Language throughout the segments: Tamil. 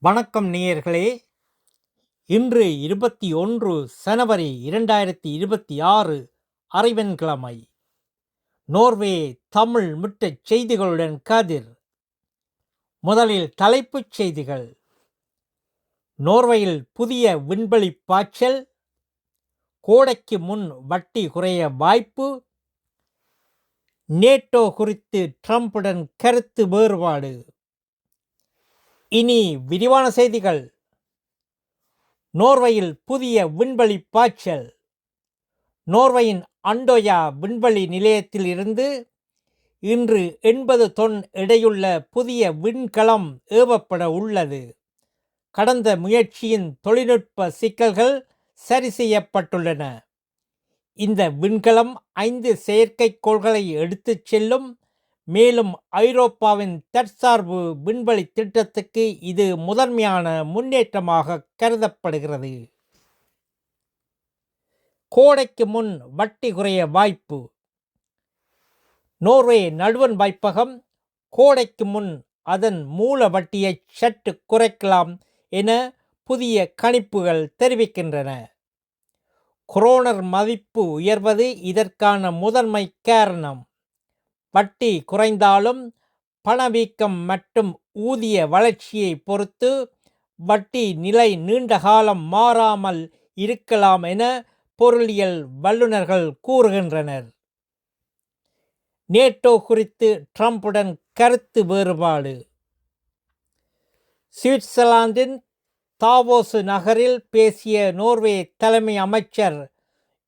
வணக்கம் நேயர்களே. இன்று இருபத்தி ஒன்று சனவரி இரண்டாயிரத்தி இருபத்தி ஆறு அரைவன்கிழமை நோர்வே தமிழ் முட்டச் செய்திகளுடன் கதிர். முதலில் தலைப்புச் செய்திகள். நோர்வேயில் புதிய விண்வெளி பாய்ச்சல். கோடைக்கு முன் வட்டி குறைய வாய்ப்பு. நேட்டோ குறித்து ட்ரம்புடன் கருத்து வேறுபாடு. இனி விரிவான செய்திகள். நோர்வையில் புதிய விண்வெளி பாய்ச்சல். நோர்வையின் அண்டோயா விண்வெளி நிலையத்தில் இருந்து இன்று எண்பது தொன் எடையுள்ள புதிய விண்கலம் ஏவப்பட உள்ளது. கடந்த முயற்சியின் தொழில்நுட்ப சிக்கல்கள் சரி செய்யப்பட்டுள்ளன. இந்த விண்கலம் ஐந்து செயற்கைக்கோள்களை எடுத்துச் செல்லும் மேலும் ஐரோப்பாவின் தற்சார்பு விண்வெளி திட்டத்துக்கு இது முதன்மையான முன்னேற்றமாக கருதப்படுகிறது. கோடைக்கு முன் வட்டி குறைய வாய்ப்பு. நோர்வே நடுவன் வாய்ப்பகம் கோடைக்கு முன் அதன் மூல வட்டியை சற்று குறைக்கலாம் என புதிய கணிப்புகள் தெரிவிக்கின்றன. குரோனர் மதிப்பு உயர்வது இதற்கான முதன்மை காரணம். வட்டி குறைந்தாலும் பணவீக்கம் மற்றும் ஊதிய வளர்ச்சியை பொறுத்து வட்டி நிலை நீண்ட காலம் மாறாமல் இருக்கலாம் என பொருளியல் வல்லுநர்கள் கூறுகின்றனர். நேட்டோ குறித்து ட்ரம்புடன் கருத்து வேறுபாடு. சுவிட்சர்லாந்தின் தாவோசு நகரில் பேசிய நோர்வே தலைமை அமைச்சர்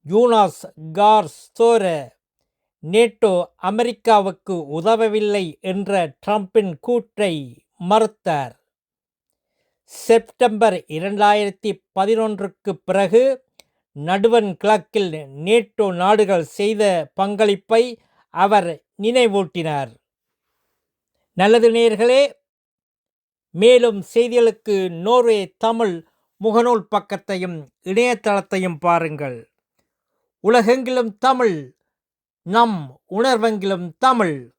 யூனாஸ் கார் ஸ்தோர நேட்டோ அமெரிக்காவுக்கு உதவவில்லை என்ற ட்ரம்பின் கூற்றை மறுத்தார். செப்டம்பர் இரண்டாயிரத்தி பதினொன்றுக்கு பிறகு நடுவன் கிழக்கில் நேட்டோ நாடுகள் செய்த பங்களிப்பை அவர் நினைவூட்டினார். நல்லது நேர்களே மேலும் செய்திகளுக்கு நோர்வே தமிழ் முகநூல் பக்கத்தையும் இணையதளத்தையும் பாருங்கள். உலகெங்கிலும் தமிழ் நம் உணர்வெங்கிலும் தமிழ்.